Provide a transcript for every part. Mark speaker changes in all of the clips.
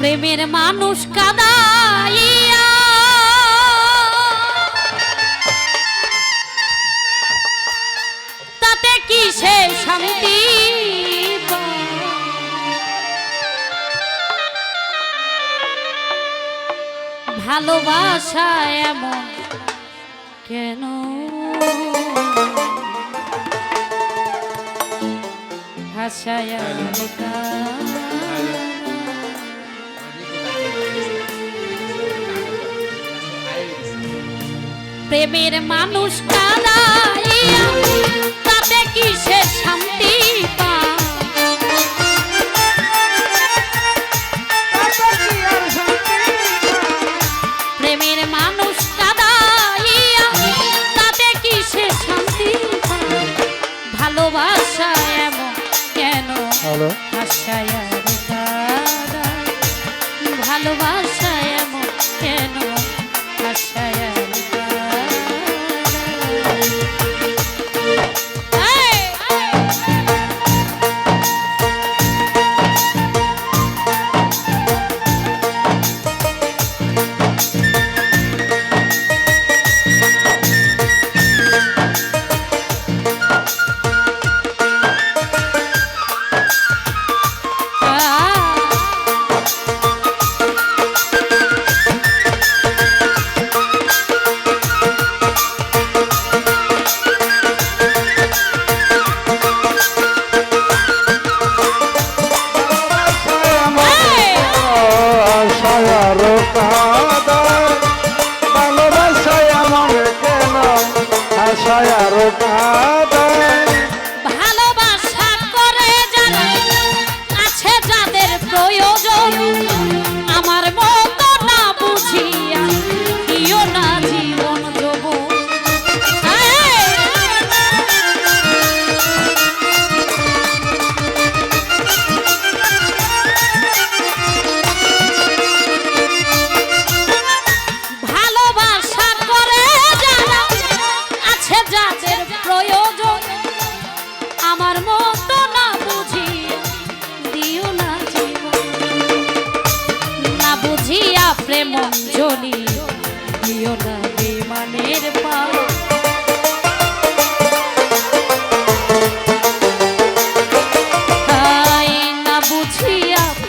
Speaker 1: প্রেমের মানুষ কাদাইয়া তাতে কি সে শান্তি? ভালোবাসা এমন কেন হাসায় প্রেমের মানুষ কাদাইয়া তাতে কি সে শান্তি প্রেমের মানুষ কাদাইয়া তাতে কি সে শান্তি পায়? ভালোবাসা এমন কেন? আশায়? ভালোবাসা এমন কেন? হাসায়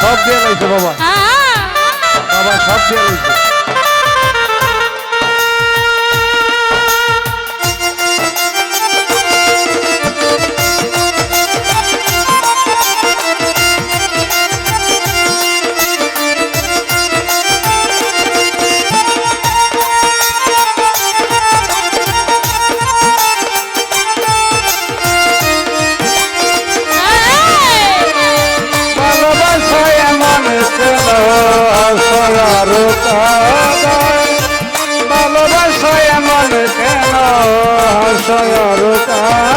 Speaker 2: সব দিয়ে লাইছে বাবা।
Speaker 1: আহ
Speaker 2: বাবা সব দিয়ে লাইছে। আশায়ার কাদায়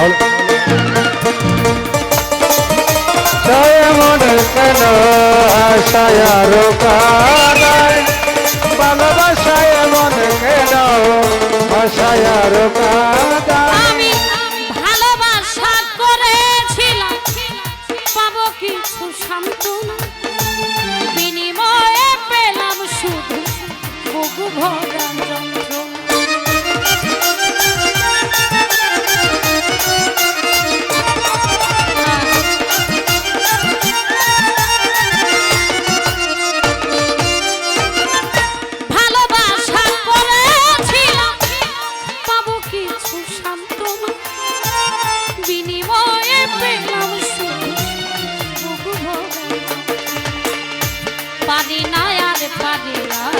Speaker 2: হলো হলো। জয় মনের কেন আশায় আরও ভালোবাসায় মনে কেন আশায় আরও
Speaker 1: আমি ভালোবাসা করেছিলাম, পাবো কিছু সান্ত্বনা। বিনিময়ে পেলাম শুধু বুক ভরা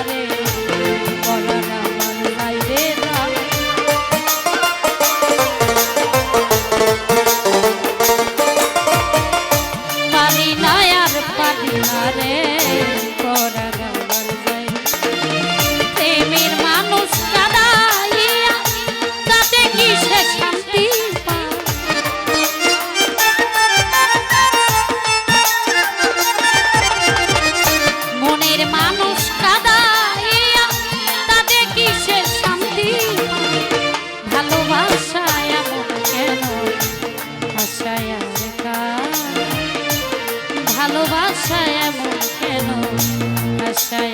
Speaker 1: রে ভালোবাসায় এমন কেন আশায়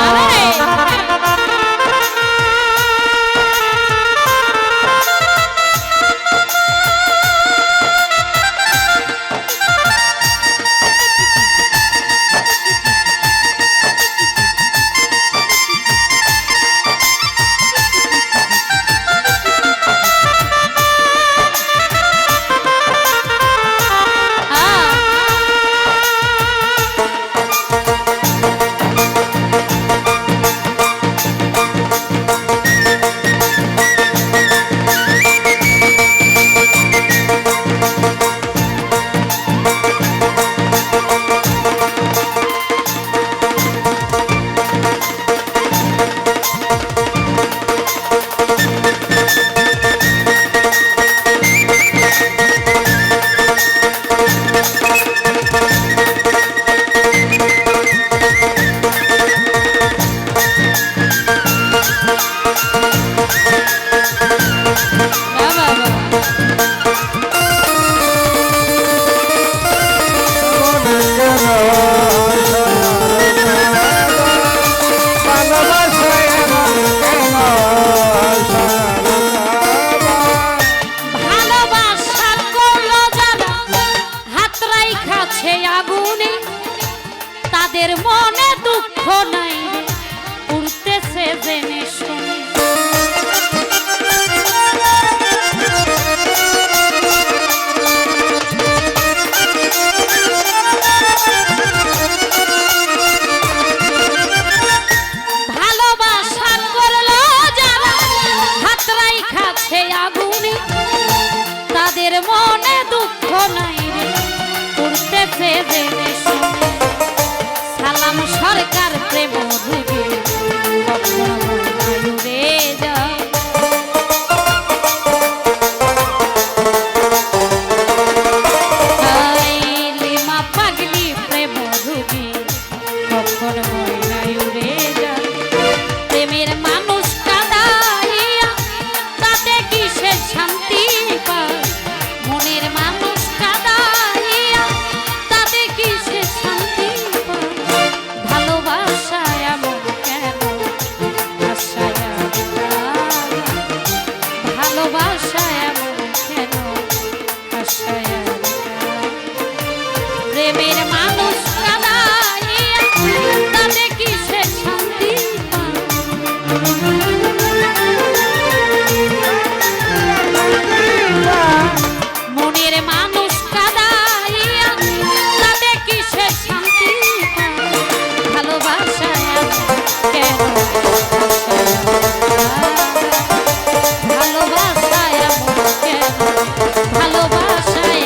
Speaker 1: All right. ভালোবাসায়